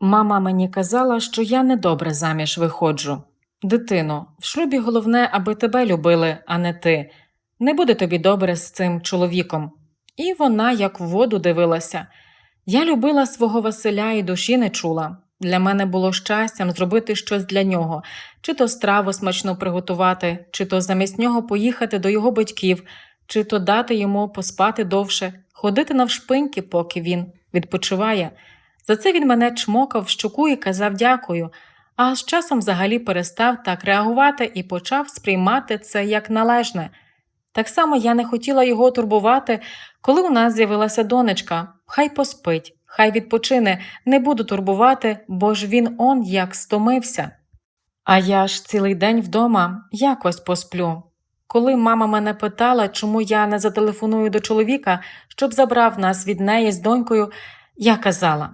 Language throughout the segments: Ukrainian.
Мама мені казала, що я недобре заміж виходжу. Дитино, в шлюбі головне, аби тебе любили, а не ти. Не буде тобі добре з цим чоловіком. І вона як в воду дивилася. Я любила свого Василя і душі не чула. Для мене було щастям зробити щось для нього, чи то страву смачно приготувати, чи то замість нього поїхати до його батьків, чи то дати йому поспати довше, ходити навшпиньки, поки він відпочиває. За це він мене чмокав в щоку і казав дякую, а з часом взагалі перестав так реагувати і почав сприймати це як належне. Так само я не хотіла його турбувати, коли у нас з'явилася донечка. Хай поспить, хай відпочине, не буду турбувати, бо ж він он як стомився. А я ж цілий день вдома якось посплю. Коли мама мене питала, чому я не зателефоную до чоловіка, щоб забрав нас від неї з донькою, я казала: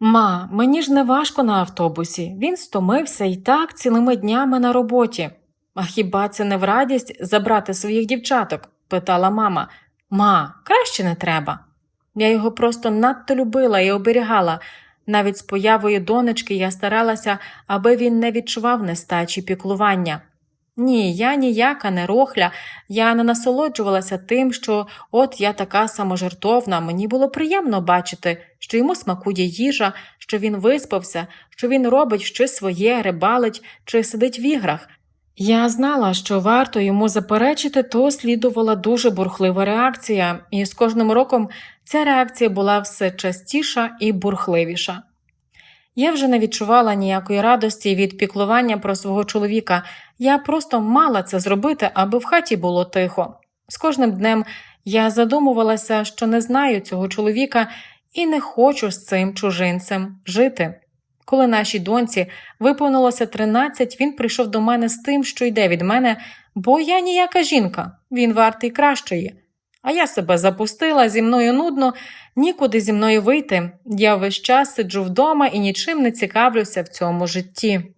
Ма, мені ж не важко на автобусі, він стомився і так цілими днями на роботі. А хіба це не в радість забрати своїх дівчаток? питала мама. Ма, краще не треба. Я його просто надто любила і оберігала. Навіть з появою донечки я старалася, аби він не відчував нестачі піклування. Ні, я ніяка не рохля, я не насолоджувалася тим, що от я така саможертовна, мені було приємно бачити, що йому смакує їжа, що він виспався, що він робить щось своє, рибалить чи сидить в іграх. Я знала, що варто йому заперечити, то слідувала дуже бурхлива реакція, і з кожним роком ця реакція була все частіша і бурхливіша. Я вже не відчувала ніякої радості від піклування про свого чоловіка, я просто мала це зробити, аби в хаті було тихо. З кожним днем я задумувалася, що не знаю цього чоловіка і не хочу з цим чужинцем жити. Коли нашій доньці виповнилося 13, він прийшов до мене з тим, що йде від мене, бо я ніяка жінка, він вартий кращої. А я себе запустила, зі мною нудно, нікуди зі мною вийти. Я весь час сиджу вдома і нічим не цікавлюся в цьому житті.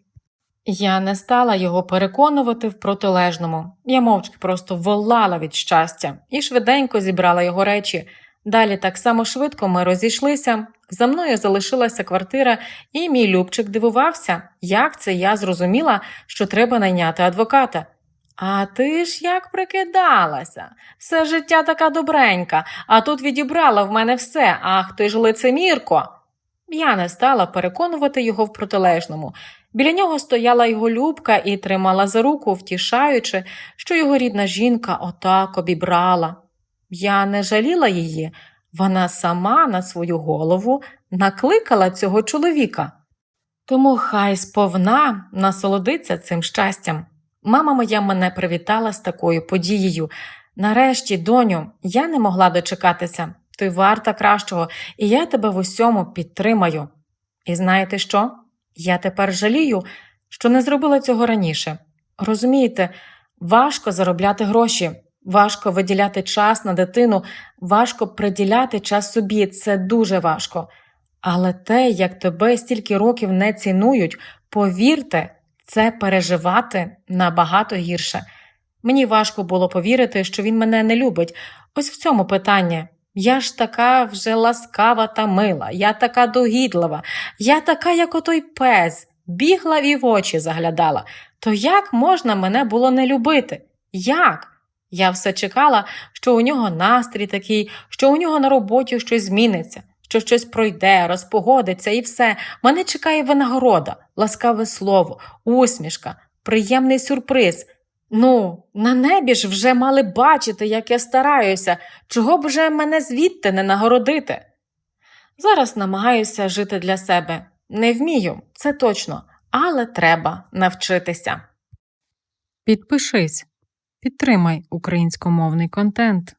Я не стала його переконувати в протилежному. Я мовчки просто волала від щастя і швиденько зібрала його речі. Далі так само швидко ми розійшлися. За мною залишилася квартира, і мій Любчик дивувався, як це я зрозуміла, що треба найняти адвоката. А ти ж як прикидалася? Все життя така добренька, а тут відібрала в мене все, ах ти ж лицемірко. Я не стала переконувати його в протилежному. Біля нього стояла його любка і тримала за руку, втішаючи, що його рідна жінка отак обібрала. Я не жаліла її, вона сама на свою голову накликала цього чоловіка. Тому хай сповна насолодиться цим щастям. Мама моя мене привітала з такою подією. Нарешті, доню, я не могла дочекатися. Ти варта кращого, і я тебе в усьому підтримаю. І знаєте що? Я тепер жалію, що не зробила цього раніше. Розумієте, важко заробляти гроші, важко виділяти час на дитину, важко приділяти час собі, це дуже важко. Але те, як тебе стільки років не цінують, повірте, це переживати набагато гірше. Мені важко було повірити, що він мене не любить. Ось в цьому питання. Я ж така вже ласкава та мила, я така догідлива, я така, як отой пес, бігла і в очі заглядала. То як можна мене було не любити? Як? Я все чекала, що у нього настрій такий, що у нього на роботі щось зміниться, що щось пройде, розпогодиться і все. Мене чекає винагорода, ласкаве слово, усмішка, приємний сюрприз. Ну, на небі ж вже мали бачити, як я стараюся, чого б вже мене звідти не нагородити. Зараз намагаюся жити для себе. Не вмію, це точно, але треба навчитися. Підпишись, підтримай українськомовний контент.